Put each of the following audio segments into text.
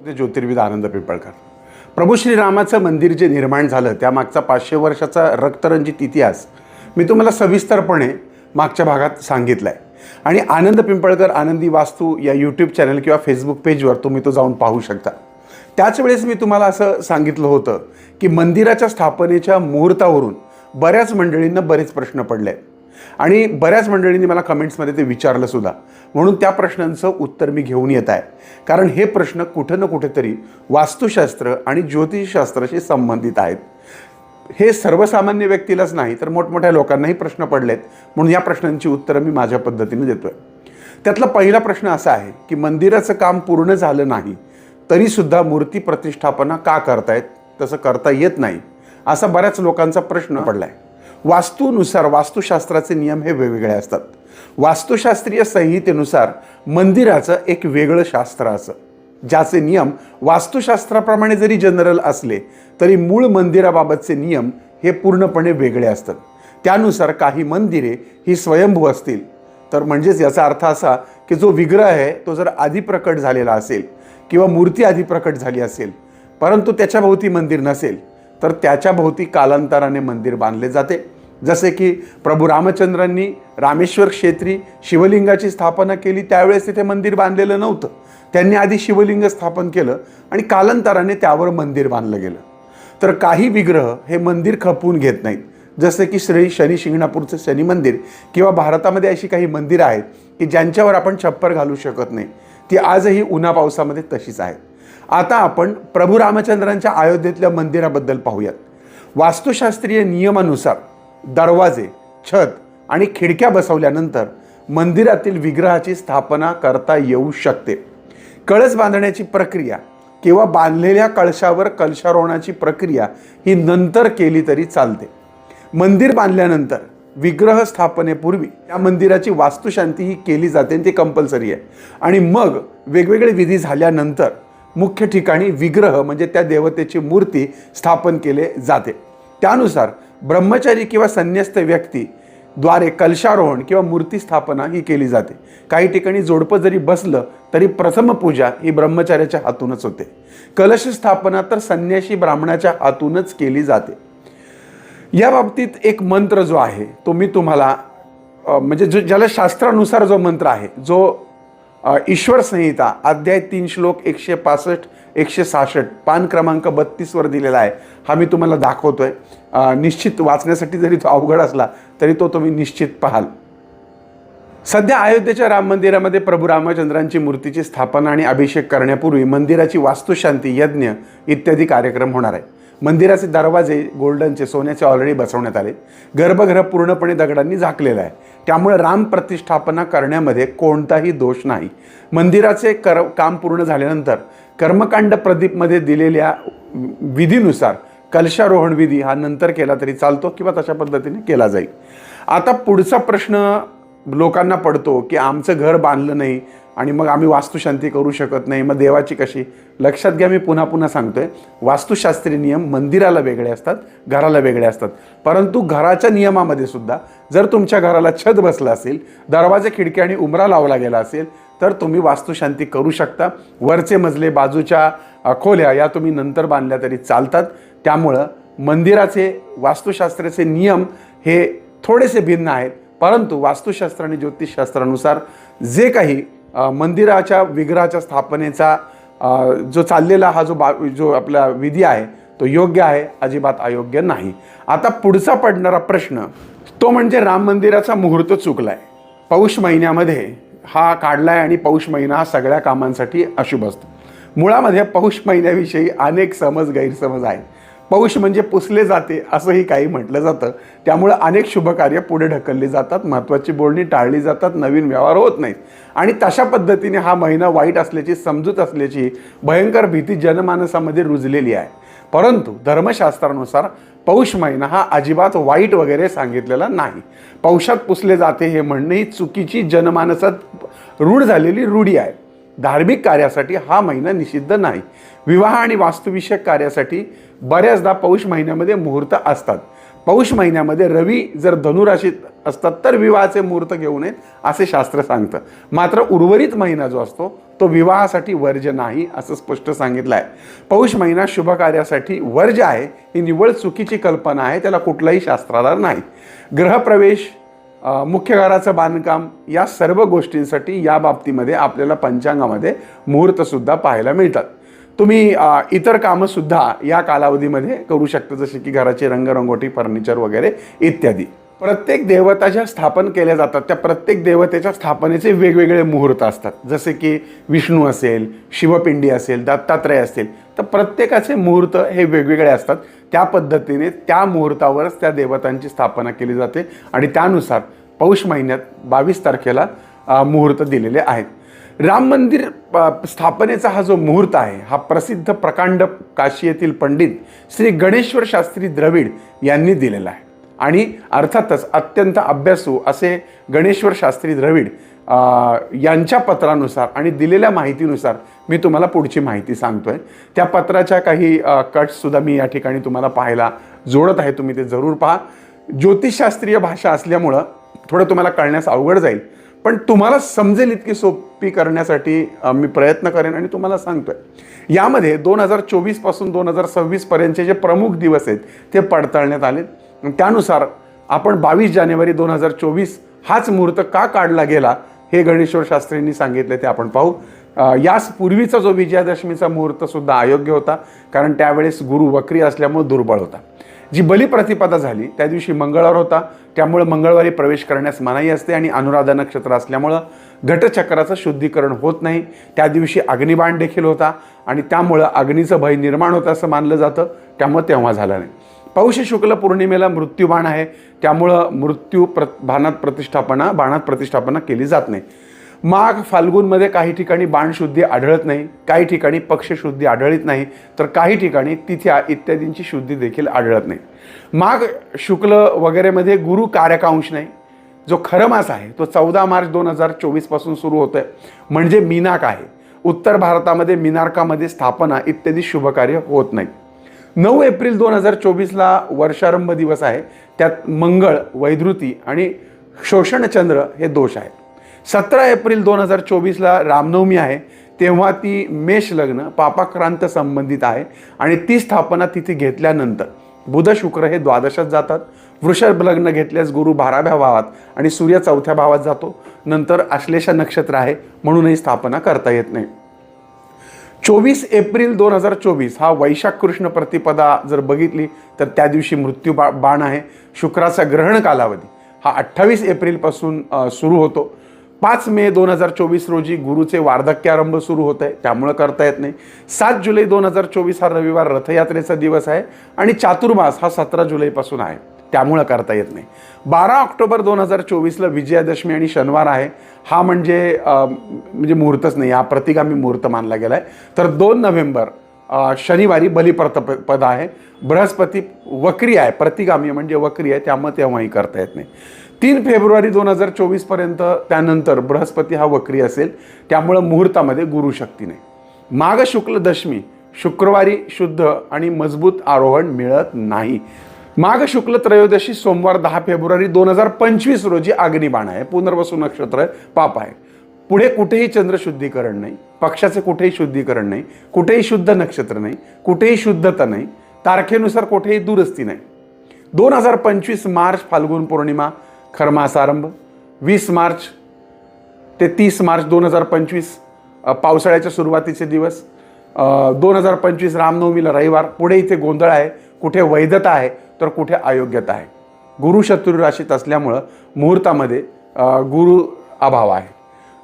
ते ज्योतिर्विद आनंद पिंपळकर. प्रभू श्रीरामाचं मंदिर जे निर्माण झालं त्यामागचा पाचशे वर्षाचा रक्तरंजित इतिहास मी तुम्हाला सविस्तरपणे मागच्या भागात सांगितला आहे आणि आनंद पिंपळकर आनंदी वास्तू या यूट्यूब चॅनल किंवा फेसबुक पेजवर तुम्ही तो जाऊन पाहू शकता. त्याच वेळेस मी तुम्हाला असं सांगितलं होतं की मंदिराच्या स्थापनेच्या मुहूर्तावरून बऱ्याच मंडळींना बरेच प्रश्न पडले आहेत आणि बऱ्याच मंडळींनी मला कमेंट्समध्ये ते विचारलं सुद्धा. म्हणून त्या प्रश्नांचं उत्तर मी घेऊन येत आहे. कारण हे प्रश्न कुठं ना कुठेतरी वास्तुशास्त्र आणि ज्योतिषशास्त्राशी संबंधित आहेत. हे सर्वसामान्य व्यक्तीलाच नाही तर मोठमोठ्या लोकांनाही प्रश्न पडलेत. म्हणून या प्रश्नांची उत्तरं मी माझ्या पद्धतीने देतोय. त्यातला पहिला प्रश्न असा आहे की मंदिराचं काम पूर्ण झालं नाही तरीसुद्धा मूर्ती प्रतिष्ठापना का करतायत? तसं करता येत नाही असा बऱ्याच लोकांचा प्रश्न पडलाय. वास्तूनुसार वास्तुशास्त्राचे नियम हे वेगवेगळे असतात. वास्तुशास्त्रीय संहितेनुसार मंदिराचं एक वेगळं शास्त्र असं ज्याचे नियम वास्तुशास्त्राप्रमाणे जरी जनरल असले तरी मूळ मंदिराबाबतचे नियम हे पूर्णपणे वेगळे असतात. त्यानुसार काही मंदिरे ही स्वयंभू असतील. तर म्हणजेच याचा अर्थ असा की जो विग्रह आहे तो जर आधी प्रकट झालेला असेल किंवा मूर्ती आधी प्रकट झाली असेल परंतु त्याच्याभोवती मंदिर नसेल तर त्याच्याभोवती कालांतराने मंदिर बांधले जाते. जसे की प्रभू रामचंद्रांनी रामेश्वर क्षेत्री शिवलिंगाची स्थापना केली त्यावेळेस तिथे मंदिर बांधलेलं नव्हतं. त्यांनी आधी शिवलिंग स्थापन केलं आणि कालांतराने त्यावर मंदिर बांधलं गेलं. तर काही विग्रह हे मंदिर खपवून घेत नाहीत. जसे की श्री शनी शिंगणापूरचं शनी मंदिर किंवा भारतामध्ये अशी काही मंदिरं आहेत की ज्यांच्यावर आपण छप्पर घालू शकत नाही. ती आजही उन्हा पावसामध्ये तशीच आहेत. आता आपण प्रभू रामचंद्रांच्या अयोध्येतल्या मंदिराबद्दल पाहूयात. वास्तुशास्त्रीय नियमानुसार दरवाजे छत आणि खिडक्या बसवल्यानंतर मंदिरातील विग्रहाची स्थापना करता येऊ शकते. कळस बांधण्याची प्रक्रिया किंवा बांधलेल्या कळशावर कलशारोहणाची प्रक्रिया ही नंतर केली तरी चालते. मंदिर बांधल्यानंतर विग्रह स्थापनेपूर्वी या मंदिराची वास्तुशांती ही केली जाते आणि ती कंपल्सरी आहे. आणि मग वेगवेगळे विधी झाल्यानंतर मुख्य ठिकाणी विग्रह म्हणजे त्या देवतेची मूर्ती स्थापन केले जाते. त्यानुसार ब्रह्मचारी किंवा संन्यस्त व्यक्ती द्वारे कलशारोहण किंवा मूर्ती स्थापना ही केली जाते. काही ठिकाणी जोडपं जरी बसलं तरी प्रथम पूजा ही ब्रह्मचार्याच्या हातूनच होते. कलश स्थापना तर संन्याशी ब्राह्मणाच्या हातूनच केली जाते. या बाबतीत एक मंत्र जो आहे तो मी तुम्हाला म्हणजे जो ज्याला शास्त्रानुसार जो मंत्र आहे जो ईश्वर संहिता अध्याय तीन श्लोक एकशे पासष्ट एकशे सहासष्ट पान क्रमांक बत्तीसवर दिलेला आहे. हा मी तुम्हाला दाखवतो आहे निश्चित वाचण्यासाठी जरी तो अवघड असला तरी तो तुम्ही निश्चित पाहाल. सध्या अयोध्येच्या राम मंदिरामध्ये प्रभू रामचंद्रांची मूर्तीची स्थापना आणि अभिषेक करण्यापूर्वी मंदिराची वास्तुशांती यज्ञ इत्यादी कार्यक्रम होणार आहे मंदिराचे दरवाजे गोल्डनचे सोन्याचे ऑलरेडी बसवण्यात आले. गर्भगृह पूर्णपणे दगडांनी झाकलेलं आहे. त्यामुळे राम प्रतिष्ठापना करण्यामध्ये कोणताही दोष नाही. मंदिराचे कर काम पूर्ण झाल्यानंतर कर्मकांड प्रदीपमध्ये दिलेल्या विधीनुसार कलशारोहण विधी हा नंतर केला तरी चालतो किंवा तशा पद्धतीने केला जाईल. आता पुढचा प्रश्न लोकांना पडतो की आमचं घर बांधलं नाही आणि मग आम्ही वास्तुशांती करू शकत नाही. मग देवाची कशी? लक्षात घ्या मी पुन्हा पुन्हा सांगतोय. वास्तुशास्त्रीय नियम मंदिराला वेगळे असतात घराला वेगळे असतात. परंतु घराच्या नियमामध्ये सुद्धा जर तुमच्या घराला छत बसला असेल दरवाजे खिडकी आणि उमरा लावला गेला असेल तर तुम्ही वास्तुशांती करू शकता. वरचे मजले बाजूच्या खोल्या या तुम्ही नंतर बांधल्या तरी चालतात. त्यामुळं मंदिराचे वास्तुशास्त्राचे नियम हे थोडेसे भिन्न आहेत. परंतु वास्तुशास्त्र आणि ज्योतिषशास्त्रानुसार जे काही मंदिराच्या विग्रहाच्या स्थापनेचा जो चाललेला हा जो बा जो आपला विधी आहे तो योग्य आहे अजिबात अयोग्य नाही. आता पुढचा पडणारा प्रश्न तो म्हणजे राम मंदिराचा मुहूर्त चुकला आहे पौष महिन्यामध्ये हा काढला आहे आणि पौष महिना हा सगळ्या कामांसाठी अशुभ असतो. मुळामध्ये पौष महिन्याविषयी अनेक समज गैरसमज आहेत. पौष म्हणजे पुसले जाते असंही काही म्हटलं जातं. त्यामुळं अनेक शुभकार्य पुढे ढकलली जातात महत्त्वाची बोलणी टाळली जातात नवीन व्यवहार होत नाहीत. आणि तशा पद्धतीने हा महिना वाईट असल्याची समजूत असल्याची भयंकर भीती जनमानसामध्ये रुजलेली आहे. परंतु धर्मशास्त्रानुसार पौष महिना हा अजिबात वाईट वगैरे सांगितलेला नाही. पौषात पुसले जाते हे म्हणणं ही चुकीची जनमानसात रूढ झालेली रूढी आहे. धार्मिक कार्यासाठी हा महिना निषिद्ध नाही. विवाह आणि वास्तुविषयक कार्यासाठी बऱ्याचदा पौष महिन्यामध्ये मुहूर्त असतात. पौष महिन्यामध्ये रवी जर धनुराशीत असतात तर विवाहाचे मुहूर्त घेऊ नयेत असे शास्त्र सांगतं. मात्र उर्वरित महिना जो असतो तो विवाहासाठी वर्ज नाही असं स्पष्ट सांगितलं आहे पौष महिना शुभ कार्यासाठी आहे ही निव्वळ चुकीची कल्पना आहे त्याला कुठलाही शास्त्राधार नाही. ग्रहप्रवेश मुख्य घराचं बांधकाम या सर्व गोष्टींसाठी या बाबतीमध्ये आपल्याला पंचांगामध्ये मुहूर्तसुद्धा पाहायला मिळतात. तुम्ही इतर कामंसुद्धा या कालावधीमध्ये करू शकता जसे की घराची रंगरंगोटी फर्निचर वगैरे इत्यादी. प्रत्येक देवता ज्या स्थापन केल्या जातात त्या प्रत्येक देवतेच्या स्थापनेचे वेगवेगळे मुहूर्त असतात. जसे की विष्णू असेल शिवपिंडी असेल दत्तात्रय असेल तर प्रत्येकाचे मुहूर्त हे वेगवेगळे असतात. त्या पद्धतीने त्या मुहूर्तावरच त्या देवतांची स्थापना केली जाते आणि त्यानुसार पौष महिन्यात बावीस तारखेला मुहूर्त दिलेले आहेत. राम मंदिर स्थापनेचा हा जो मुहूर्त आहे हा प्रसिद्ध प्रकांड काशी येथील पंडित श्री गणेश्वर शास्त्री द्रविड यांनी दिलेला आहे. आणि अर्थातच अत्यंत अभ्यासू असे गणेश्वर शास्त्री द्रविड यांच्या पत्रानुसार आणि दिलेल्या माहितीनुसार मी तुम्हाला पुढची माहिती सांगतोय. त्या पत्राच्या काही कट्ससुद्धा मी या ठिकाणी तुम्हाला पाहायला जोडत आहे. तुम्ही ते जरूर पहा. ज्योतिषशास्त्रीय भाषा असल्यामुळं थोडं तुम्हाला कळण्यास अवघड जाईल. पण तुम्हाला समजेल इतकी सोपी करण्यासाठी मी प्रयत्न करेन आणि तुम्हाला सांगतोय. यामध्ये दोन हजार चोवीसपासून दोन हजार सव्वीसपर्यंतचे जे प्रमुख दिवस आहेत ते पडताळण्यात आले त्यानुसार आपण बावीस जानेवारी दोन हजार चोवीस हाच मुहूर्त का काढला गेला? हे गणेश्वर शास्त्रींनी सांगितले ते आपण पाहू. यास याच पूर्वीचा जो विजयादशमीचा मुहूर्त सुद्धा अयोग्य होता कारण त्यावेळेस गुरु वक्री असल्यामुळे दुर्बळ होता. जी बलिप्रतिपदा झाली त्या दिवशी मंगळवार होता. त्यामुळे मंगळवारी प्रवेश करण्यास मनाई असते आणि अनुराधा नक्षत्र असल्यामुळं घटचक्राचं शुद्धीकरण होत नाही. त्या दिवशी अग्निबाण देखील होता आणि त्यामुळं अग्नीचं भय निर्माण होतं असं मानलं जातं. त्यामुळे तेव्हा झालं नाही. पौष शुक्ल पौर्णिमेला मृत्यूबाण आहे. त्यामुळं मृत्यू प्र बाणात प्रतिष्ठापना बाणात प्रतिष्ठापना केली जात नाही. माघ फाल्गुनमध्ये काही ठिकाणी बाणशुद्धी आढळत नाही काही ठिकाणी पक्षशुद्धी आढळत नाही तर काही ठिकाणी तिथ्या इत्यादींची शुद्धी देखील आढळत नाही. माघ शुक्ल वगैरेमध्ये गुरु कार्यकांश नाही. जो खरं मास आहे तो चौदा मार्च दोन हजार चोवीसपासून सुरू होतो आहे म्हणजे मीनाक आहे. उत्तर भारतामध्ये मिनारकामध्ये स्थापना इत्यादी शुभकार्य होत नाही. नऊ एप्रिल दोन हजार चोवीसला वर्षारंभ दिवस आहे. त्यात मंगळ वैधृती आणि शोषणचंद्र हे दोष आहेत. सतरा एप्रिल दोन हजार चोवीसला रामनवमी आहे. तेव्हा ती मेष लग्न पापाक्रांत संबंधित आहे आणि ती स्थापना तिथे घेतल्यानंतर. बुध शुक्र हे द्वादशात जातात. वृषभ लग्न घेतल्यास गुरु बाराव्या भावात आणि सूर्य चौथ्या भावात जातो. नंतर आश्लेषा नक्षत्र आहे म्हणूनही स्थापना करता येत नाही. चोवीस एप्रिल दोन हजार चोवीस हा वैशाख कृष्ण प्रतिपदा जर बघितली तर त्या दिवशी मृत्यू बा बाण आहे. शुक्राचा ग्रहण कालावधी हा अठ्ठावीस एप्रिलपासून सुरू होतो. पाच मे दोन हजार चोवीस रोजी गुरुचे वार्धक्यारंभ सुरू होत आहे. त्यामुळं करता येत नाही. सात जुलै दोन हजार चोवीस हा रविवार रथयात्रेचा दिवस आहे आणि चातुर्मास हा सतरा जुलैपासून आहे. त्यामुळं करता येत नाही. बारा ऑक्टोबर दोन हजार चोवीसला विजयादशमी आणि शनिवार आहे. हा म्हणजे म्हणजे मुहूर्तच नाही. हा प्रतिगामी मुहूर्त मानला गेला आहे तर दोन नोव्हेंबर शनिवारी शनिवारी बलिप्रतपद आहे. बृहस्पती वक्री आहे. प्रतिगामी म्हणजे वक्री आहे. त्यामुळे तेव्हाही करता येत नाही. तीन फेब्रुवारी दोन हजार चोवीसपर्यंत त्यानंतर बृहस्पती हा वक्री असेल. त्यामुळं मुहूर्तामध्ये गुरुशक्ती नाही. माघ शुक्ल दशमी शुक्रवारी शुद्ध आणि मजबूत आरोहण मिळत नाही. माघ शुक्ल त्रयोदशी सोमवार दहा फेब्रुवारी दोन हजार पंचवीस रोजी अग्निबाण आहे. पुनर्वसू नक्षत्र आहे पाप आहे. पुढे कुठेही चंद्रशुद्धीकरण नाही. पक्षाचे कुठेही शुद्धीकरण नाही. कुठेही शुद्ध नक्षत्र नाही. कुठेही शुद्धता नाही. तारखेनुसार कुठेही दुरुस्ती नाही. दोन हजार पंचवीस मार्च फाल्गुन पौर्णिमा खरमासारंभ वीस मार्च ते तीस मार्च दोन हजार पंचवीस पावसाळ्याच्या सुरुवातीचे दिवस. दोन हजार पंचवीस रामनवमीला रविवार. पुढे इथे गोंधळ आहे. कुठे वैधता आहे तर कुठे अयोग्यता आहे. गुरु शत्रू राशीत असल्यामुळं मुहूर्तामध्ये गुरु अभाव आहे.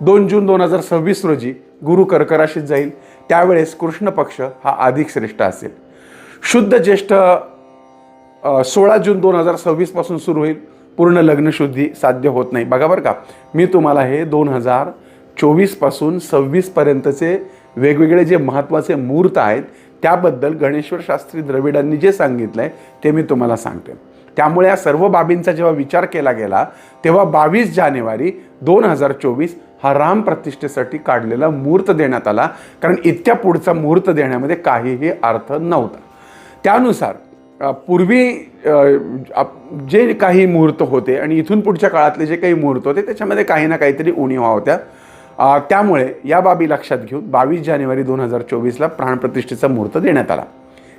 दोन जून दोन हजार सव्वीस रोजी गुरु कर्क राशीत जाईल. त्यावेळेस कृष्ण पक्ष हा अधिक श्रेष्ठ असेल. शुद्ध ज्येष्ठ सोळा जून दोन हजार सव्वीसपासून सुरू होईल. पूर्ण लग्नशुद्धी साध्य होत नाही. बघा बरं का मी तुम्हाला हे दोन हजार चोवीसपासून सव्वीसपर्यंतचे वेगवेगळे जे महत्त्वाचे मुहूर्त आहेत त्याबद्दल गणेश्वर शास्त्री द्रविडांनी जे सांगितलं आहे ते मी तुम्हाला सांगते. त्यामुळे या सर्व बाबींचा जेव्हा विचार केला गेला तेव्हा बावीस जानेवारी दोन हजार चोवीस हा राम प्रतिष्ठेसाठी काढलेला मुहूर्त देण्यात आला. कारण इतक्या पुढचा मुहूर्त देण्यामध्ये काहीही अर्थ नव्हता. त्यानुसार पूर्वी जे काही मुहूर्त होते आणि इथून पुढच्या काळातले जे काही मुहूर्त होते त्याच्यामध्ये काही ना काहीतरी उणीवा होत्या. त्यामुळे या बाबी लक्षात घेऊन बावीस जानेवारी दोन हजार चोवीसला प्राणप्रतिष्ठेचा मुहूर्त देण्यात आला.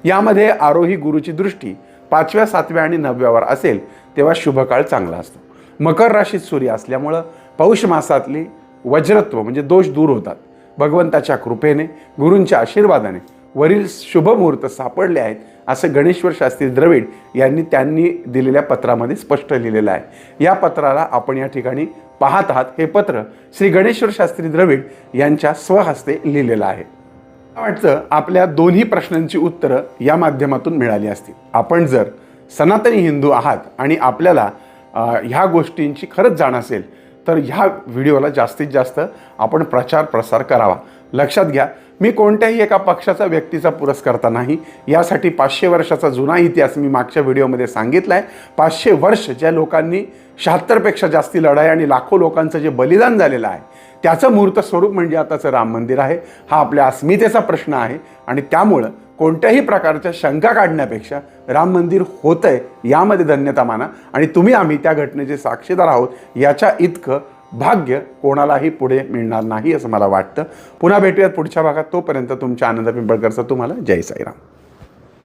यामध्ये आरोही गुरुची दृष्टी पाचव्या सातव्या आणि नवव्यावर असेल तेव्हा शुभकाळ चांगला असतो. मकर राशीत सूर्य असल्यामुळं पौष मासातली वज्रत्व म्हणजे दोष दूर होतात. भगवंताच्या कृपेने गुरूंच्या आशीर्वादाने वरील शुभ मुहूर्त सापडले आहेत असं गणेश्वर शास्त्री द्रविड यांनी त्यांनी दिलेल्या पत्रामध्ये स्पष्ट लिहिलेलं आहे. या पत्राला आपण या ठिकाणी पाहत आहात. हे पत्र श्री गणेश्वर शास्त्री द्रविड यांच्या स्वहस्ते लिहिलेलं आहे. वाटतं आपल्या दोन्ही प्रश्नांची उत्तरं या माध्यमातून मिळाली असतील. आपण जर सनातनी हिंदू आहात आणि आपल्याला ह्या गोष्टींची खरंच जाण असेल तर ह्या व्हिडिओला जास्तीत जास्त आपण प्रचार प्रसार करावा. लक्षात घ्या मी कोणत्याही एका पक्षाचा व्यक्तीचा पुरस्कर्ता नाही. यासाठी पाचशे वर्षाचा जुना इतिहास मी मागच्या व्हिडिओमध्ये सांगितला आहे पाचशे वर्ष ज्या लोकांनी शहात्तरपेक्षा जास्ती लढाई आणि लाखो लोकांचं जे बलिदान झालेलं आहे त्याचं मूर्त स्वरूप म्हणजे आताचं राम मंदिर आहे. हा आपल्या अस्मितेचा प्रश्न आहे आणि त्यामुळं कोणत्याही प्रकारच्या शंका काढण्यापेक्षा राम मंदिर होतंय यामध्ये धन्यता माना. आणि तुम्ही आम्ही त्या घटनेचे साक्षीदार आहोत याच्या इतकं भाग्य कोणालाही पुढे मिळणार नाही असं मला वाटतं. पुन्हा भेटूयात पुढच्या भागात. तोपर्यंत तुमच्या आनंद पिंपळकरचा तुम्हाला जय साईराम.